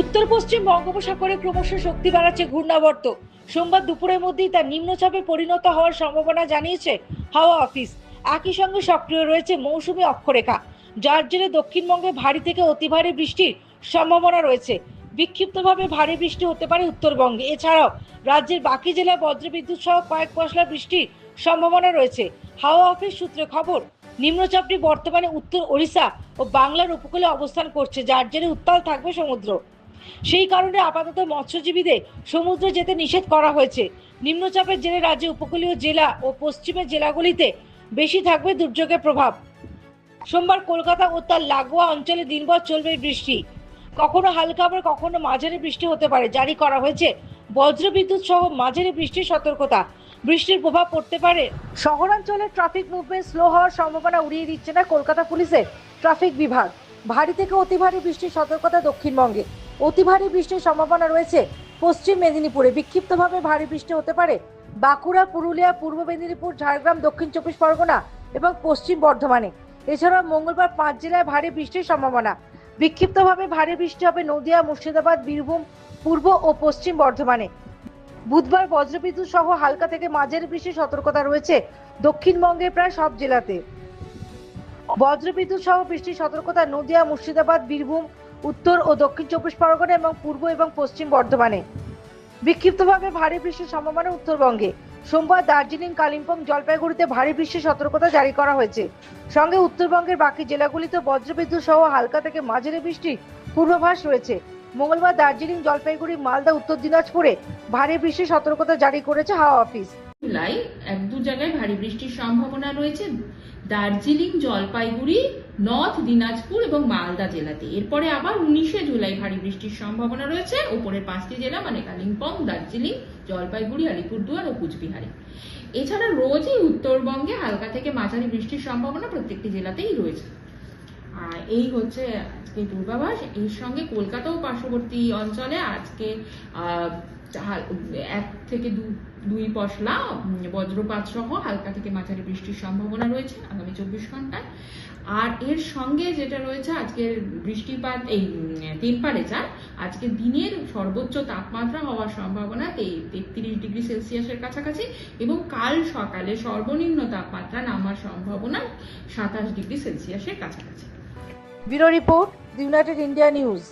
উত্তর পশ্চিম বঙ্গোপসাগরে ক্রমশ শক্তি বাড়াচ্ছে ঘূর্ণাবর্ত। সোমবার দুপুরের মধ্যেই তার নিম্নচাপে পরিণত হওয়ার সম্ভাবনা জানিয়েছে হাওয়া অফিস। একই সঙ্গে সক্রিয় রয়েছে মৌসুমি অক্ষরেখা, যার জেরে দক্ষিণবঙ্গে ভারী থেকে অতি ভারী বৃষ্টির সম্ভাবনা রয়েছে। বিক্ষিপ্তভাবে ভারী বৃষ্টি হতে পারে উত্তরবঙ্গে। এছাড়াও রাজ্যের বাকি জেলায় বজ্রবিদ্যুৎ সহ কয়েক পশলা বৃষ্টির সম্ভাবনা রয়েছে। হাওয়া অফিস সূত্রে খবর, নিম্নচাপটি বর্তমানে উত্তর ওড়িশা ও বাংলার উপকূলে অবস্থান করছে, যার জেরে উত্তাল থাকবে সমুদ্র। সেই কারণে আপাতত মৎস্যজীবীদের সমুদ্রে যেতে নিষেধ করা হয়েছে। নিম্নচাপের জেরে রাজ্যে উপকূলীয় জেলা ও পশ্চিমের জেলাগুলিতে বেশি থাকবে দুর্যোগের প্রভাব। সোমবার কলকাতা ও তার লাগোয়া অঞ্চলে দিনভর চলবে বৃষ্টি। কখনো হালকা আবার কখনো মাঝারি বৃষ্টি হতে পারে, জারি করা হয়েছে বজ্রবিদ্যুৎ সহ মাঝারি বৃষ্টির সতর্কতা। বৃষ্টির প্রভাব পড়তে পারে। শহরাঞ্চলে ট্রাফিক মুভমেন্ট স্লো হওয়ার সম্ভাবনা উড়িয়ে দিচ্ছে না কলকাতা পুলিশের ট্রাফিক বিভাগ। ভারী থেকে অতি ভারী বৃষ্টির সতর্কতা দক্ষিণবঙ্গে। অতি ভারী বৃষ্টির সম্ভাবনা রয়েছে। পশ্চিম মেদিনীপুরে বিক্ষিপ্তভাবে ভারী বৃষ্টি হতে পারে। বাঁকুড়া, পুরুলিয়া, পূর্ব মেদিনীপুর, ঝাড়গ্রাম, দক্ষিণ চব্বিশ পরগনা এবং পশ্চিম বর্ধমানে। এছাড়াও মঙ্গলবার পাঁচ জেলায় ভারী বৃষ্টির সম্ভাবনা। বিক্ষিপ্তভাবে ভারী বৃষ্টি হবে নদিয়া, মুর্শিদাবাদ, বীরভূম, পূর্ব ও পশ্চিম বর্ধমানে। বুধবার বজ্রবিদ্যুৎ সহ হালকা থেকে মাঝারি বৃষ্টির সতর্কতা রয়েছে দক্ষিণবঙ্গের প্রায় সব জেলাতে। বজ্রবিদ্যুৎ সহ বৃষ্টির সতর্কতা নদিয়া, মুর্শিদাবাদ, বীরভূম উত্তর ও দক্ষিণ চব্বিশ পরগনা এবং পূর্ব এবং পশ্চিম বর্ধমানে। বিক্ষিপ্তভাবে ভারী বৃষ্টির সম্ভাবনা উত্তরবঙ্গে। সোমবার দার্জিলিং, কালিম্পং, জলপাইগুড়িতে ভারী বৃষ্টির সতর্কতা জারি করা হয়েছে। সঙ্গে উত্তরবঙ্গের বাকি জেলাগুলিতে বজ্রবিদ্যুৎ সহ হালকা থেকে মাঝারি বৃষ্টির পূর্বাভাস রয়েছে। মঙ্গলবার দার্জিলিং, জলপাইগুড়ি, মালদা, উত্তর দিনাজপুরে ভারী বৃষ্টির সতর্কতা জারি করেছে হাওয়া অফিস। জুলাই এক দু জায়গায় ভারী বৃষ্টির সম্ভাবনা রয়েছে। দার্জিলিং জলপাইগুড়ি নর্থ দিনাজপুর এবং মালদা জেলাতে। এরপরে আবার উনিশে জুলাই ভারী বৃষ্টির সম্ভাবনা রয়েছে। উপরের পাঁচটি জেলা মানে কালিম্পং দার্জিলিং জলপাইগুড়ি আলিপুরদুয়ার ও কুচবিহারে। এছাড়া রোজই উত্তরবঙ্গে হালকা থেকে মাঝারি বৃষ্টির সম্ভাবনা প্রত্যেকটি জেলাতেই রয়েছে। আর এই হচ্ছে আজকে পূর্বাভাস। এর সঙ্গে কলকাতা ও পার্শ্ববর্তী অঞ্চলে আজকে আহ, এক থেকে দুই পশলা বজ্রপাত সহ হালকা থেকে মাঝারি বৃষ্টির সম্ভাবনা রয়েছে আগামী চব্বিশ ঘন্টায়। আর এর সঙ্গে যেটা রয়েছে, আজকের বৃষ্টিপাত, এই টেম্পারেচার আজকে দিনের সর্বোচ্চ তাপমাত্রা হওয়ার সম্ভাবনা তেত্রিশ ডিগ্রি সেলসিয়াসের কাছাকাছি এবং কাল সকালে সর্বনিম্ন তাপমাত্রা নামার সম্ভাবনা সাতাশ ডিগ্রি সেলসিয়াসের কাছাকাছি। Bureau report, United India News.